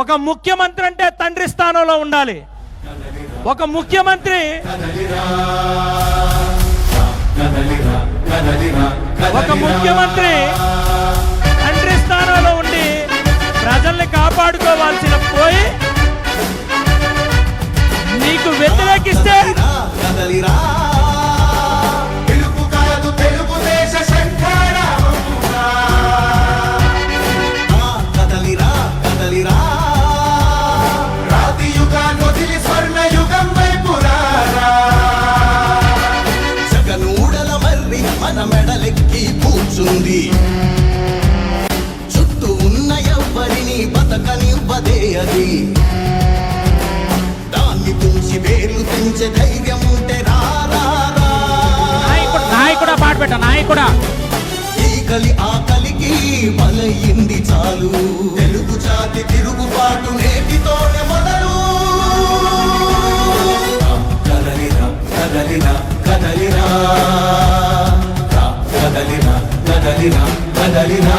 ఒక ముఖ్యమంత్రి అంటే తండ్రి స్థానంలో ఉండాలి. ఒక ముఖ్యమంత్రి ఒక ముఖ్యమంత్రి తండ్రి స్థానంలో ఉండి ప్రజల్ని కాపాడుకోవాల్సిన పోయి నీకు వ్యతిరేకిస్తే ఆకలి ఆకలికి బలయింది చాలు. తెలుగు జాతి తిరుగుబాటు నేటితోనే మొదలు. కదలిరా కదలిరా కదలిరా కదలిరా కదలిరా కదలిరా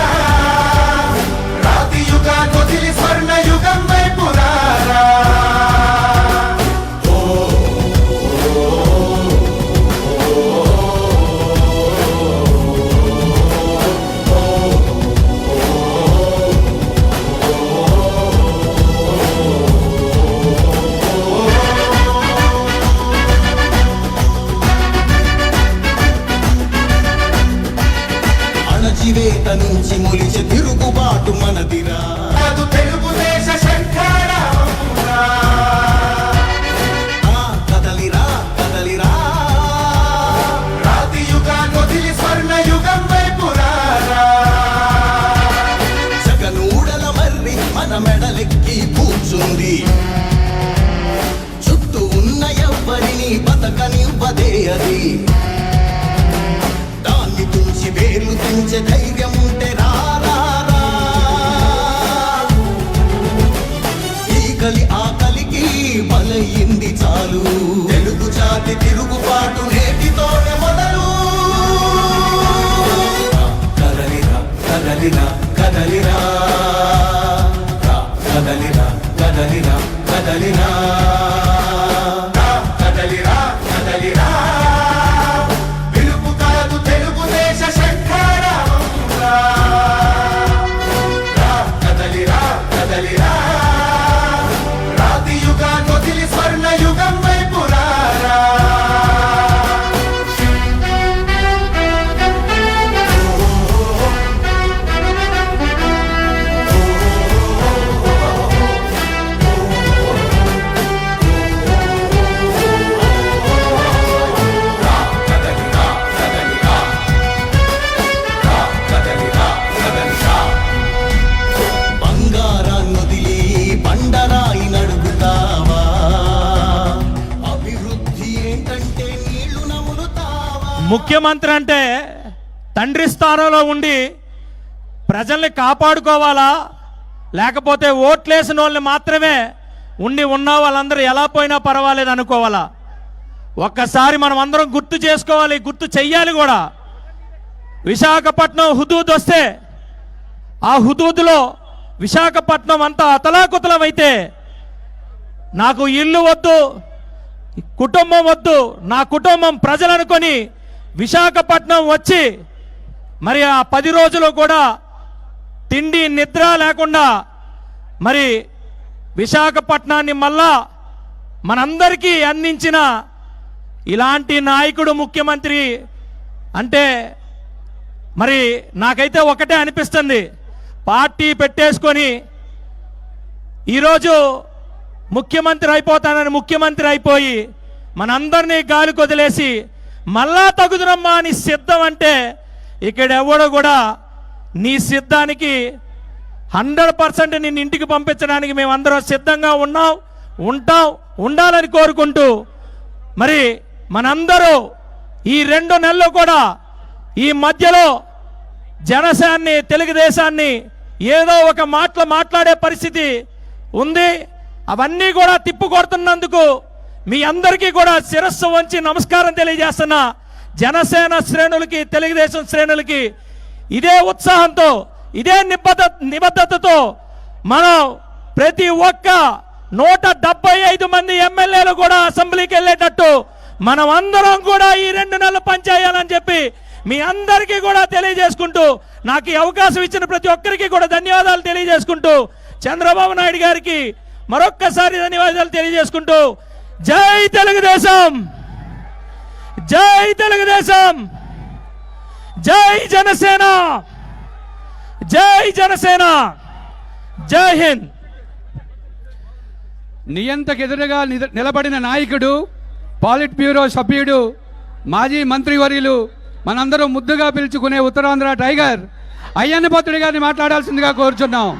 అణచివేత నుంచి మొలిచే తిరుగుబాటు మనదిరా. తెలుగుదేశ కదలిరా కదలిరా. రాతి యుగాన్ని వదిలి స్వర్ణ యుగం వైపు రారా. జగనూడల మర్రి మన మెడలెక్కి కూర్చుంది. చుట్టూ ఉన్న ఎవ్వరిని బతకనివ్వదే అది. వేర్లు తెంచే ధైర్యం ఉంటే ఈ కలి ఆకలికి బలయింది చాలు. తెలుగు జాతి తిరుగుబాటు నేటితోనే మొదలు. కదలిరా కదలిరా కదలిరా. రా, కదలిరా కదలిరా కదలిరా. ముఖ్యమంత్రి అంటే తండ్రి స్థానంలో ఉండి ప్రజల్ని కాపాడుకోవాలా? లేకపోతే ఓట్లేసిన వాళ్ళని మాత్రమే ఉండి ఉన్న వాళ్ళందరూ ఎలా పోయినా పర్వాలేదు అనుకోవాలా? ఒక్కసారి మనం అందరం గుర్తు చేసుకోవాలి గుర్తు చెయ్యాలి కూడా. విశాఖపట్నం హుదూద్ వస్తే ఆ హుదూద్లో విశాఖపట్నం అంతా అతలాకుతలం అయితే నాకు ఇల్లు వద్దు కుటుంబం వద్దు నా కుటుంబం ప్రజలనుకొని విశాఖపట్నం వచ్చి మరి ఆ పది రోజులు కూడా తిండి నిద్ర లేకుండా మరి విశాఖపట్నాన్ని మళ్ళా మనందరికీ అందించిన ఇలాంటి నాయకుడు ముఖ్యమంత్రి అంటే మరి నాకైతే ఒకటే అనిపిస్తుంది. పార్టీ పెట్టేసుకొని ఈరోజు ముఖ్యమంత్రి అయిపోతానని ముఖ్యమంత్రి అయిపోయి మనందరినీ గాలి కొదిలేసి మళ్ళా తగుదురమ్మా నీ సిద్ధం అంటే ఇక్కడ ఎవడు కూడా నీ సిద్ధానికి హండ్రెడ్ పర్సెంట్ నిన్ను ఇంటికి పంపించడానికి మేమందరం సిద్ధంగా ఉన్నాం ఉంటాం ఉండాలని కోరుకుంటూ మరి మనందరూ ఈ రెండు నెలలు కూడా ఈ మధ్యలో జనసేన్ని తెలుగుదేశాన్ని ఏదో ఒక మాటలు మాట్లాడే పరిస్థితి ఉంది. అవన్నీ కూడా తిప్పుకొడుతున్నందుకు మీ అందరికీ కూడా శిరస్సు వంచి నమస్కారం తెలియజేస్తున్న జనసేన శ్రేణులకి తెలుగుదేశం శ్రేణులకి ఇదే ఉత్సాహంతో ఇదే నిబద్ధ నిబద్ధతతో మనం ప్రతి ఒక్క నూట డెబ్బై ఐదు మంది ఎమ్మెల్యేలు కూడా అసెంబ్లీకి వెళ్ళేటట్టు మనం అందరం కూడా ఈ రెండు నెలలు పనిచేయాలని చెప్పి మీ అందరికీ కూడా తెలియజేసుకుంటూ నాకు ఈ అవకాశం ఇచ్చిన ప్రతి ఒక్కరికి కూడా ధన్యవాదాలు తెలియజేసుకుంటూ చంద్రబాబు నాయుడు గారికి మరొక్కసారి ధన్యవాదాలు తెలియజేసుకుంటూ జై తెలుగుదేశం! జై తెలుగుదేశం! జై జనసేన! జై జనసేన! జై హింద్! నియంతకెదురుగా నిలబడిన నాయకుడు పాలిట్ బ్యూరో సభ్యుడు మాజీ మంత్రివర్యులు మనందరం ముద్దుగా పిలుచుకునే ఉత్తరాంధ్ర టైగర్ అయ్యన్నపోతుడి గారిని మాట్లాడాల్సిందిగా కోరుచున్నాం.